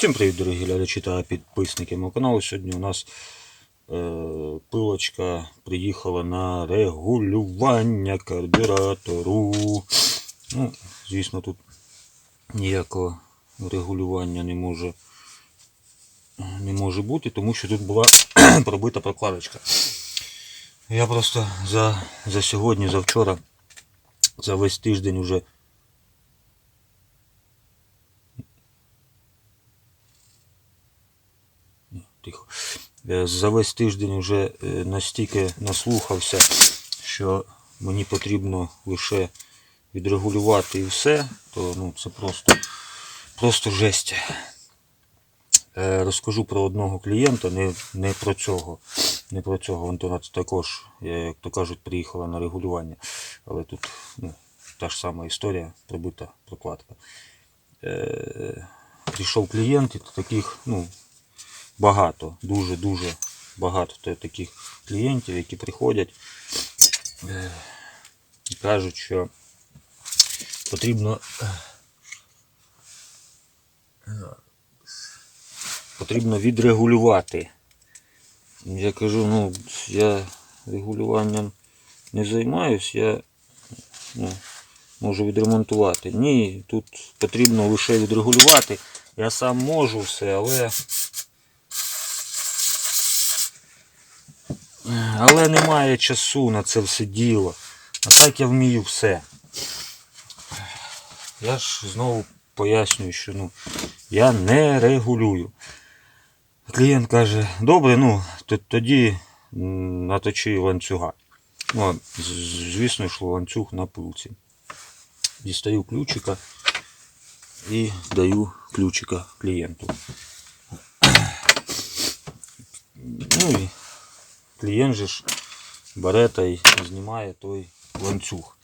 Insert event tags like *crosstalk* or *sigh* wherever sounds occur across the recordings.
Всім привіт, дорогі глядачі та підписники мого каналу. Сьогодні у нас е, пилочка приїхала на регулювання карбюратору. Ну, звісно, тут ніякого регулювання не може, не може бути, тому що тут була *clears throat* пробита прокладочка. Я просто за, за сьогодні, за вчора, за весь тиждень уже тихо. Е, За весь тиждень вже е, настільки наслухався, що мені потрібно лише відрегулювати і все, то ну, це просто, просто жесть. Е, Розкажу про одного клієнта, не, не про цього. Не про цього. Антона також, як то кажуть, приїхала на регулювання. Але тут ну, та ж сама історія, пробита прокладка. Прийшов клієнт, і таких, ну, багато, дуже-дуже багато таких клієнтів, які приходять е, і кажуть, що потрібно. е, Потрібно відрегулювати. Я кажу, ну, я регулюванням не займаюсь, я ну, можу відремонтувати. Ні, тут потрібно лише відрегулювати. Я сам можу все, але Але немає часу на це все діло. А так я вмію все. Я ж знову пояснюю, що ну, я не регулюю. Клієнт каже, добре, ну тоді наточи ланцюга. Ну, звісно, йшло ланцюг на пилці. Дістаю ключика і даю ключика клієнту. Ну і клієнт же ж бере та й знімає той ланцюг.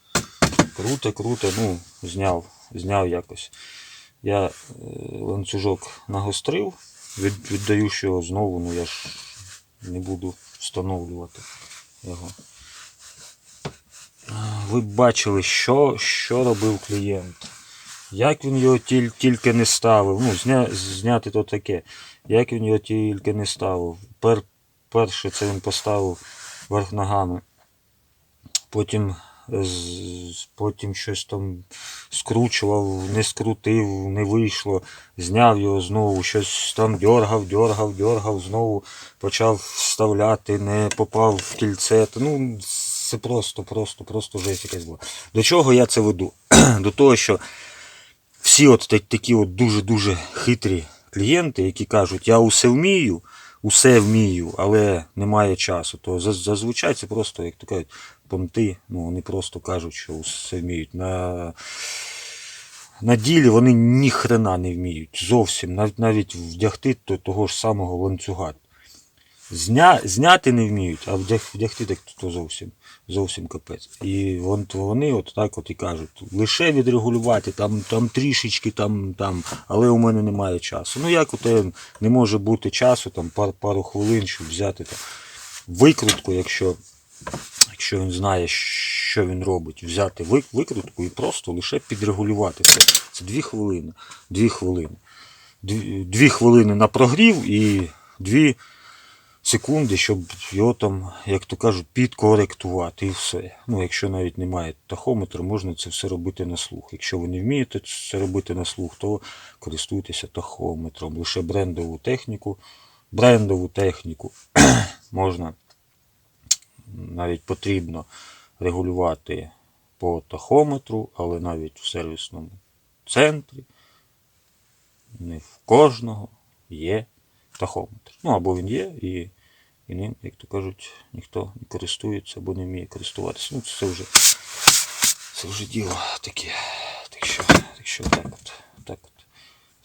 Круто, ну, зняв, зняв якось. Я е, ланцюжок нагострив, від, віддаю, що знову, ну я ж не буду встановлювати його. Ви бачили, що, що робив клієнт. Як він його тіль, тільки не ставив. Ну, зня, зняти то таке. Як він його тільки не ставив. Пер, перше це він поставив верх ногами. Потім, потім щось там скручував, не скрутив, не вийшло, зняв його знову, щось там дьоргав, дьоргав, дьоргав, знову почав вставляти, не попав в кільце. Ну, це просто, просто, просто жесть якась була. До чого я це веду? *clears throat* До того, що всі от такі от дуже-дуже хитрі клієнти, які кажуть, я усе вмію, усе вмію, але немає часу, то зазвичай це просто, як то кажуть, понти, ну вони просто кажуть, що усе вміють. На, на ділі вони ні хрена не вміють. Зовсім, навіть навіть вдягти то- того ж самого ланцюга. Зня, зняти не вміють, а вдяг, вдягти так то зовсім, зовсім капець. І вон, вони от так от і кажуть, лише відрегулювати, там, там трішечки, там, там, але у мене немає часу. Ну як тебе не може бути часу, там пар, пару хвилин, щоб взяти там, викрутку, якщо, якщо він знає, що він робить, взяти викрутку і просто лише підрегулювати. Це, це дві хвилини. Дві хвилини. Дві, дві хвилини на прогрів і дві секунди, щоб його там, як то кажуть, підкоректувати і все. Ну, якщо навіть немає тахометра, можна це все робити на слух. Якщо ви не вмієте це робити на слух, то користуйтеся тахометром. Лише брендову техніку, брендову техніку *clears throat* можна навіть потрібно регулювати по тахометру, але навіть в сервісному центрі не в кожного є тахометр. Ну або він є, і, і ним, як то кажуть, ніхто не користується або не вміє користуватися. Ну, це вже, це вже діло таке. Так що, так що так от, так от.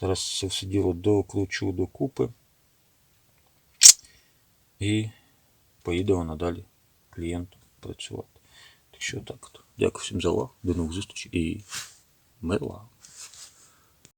Зараз це все діло докручу докупи. І поїде вона далі клієнту працювати. Так що так от. Дякую всім за увагу. До нових зустрічей і мир вам.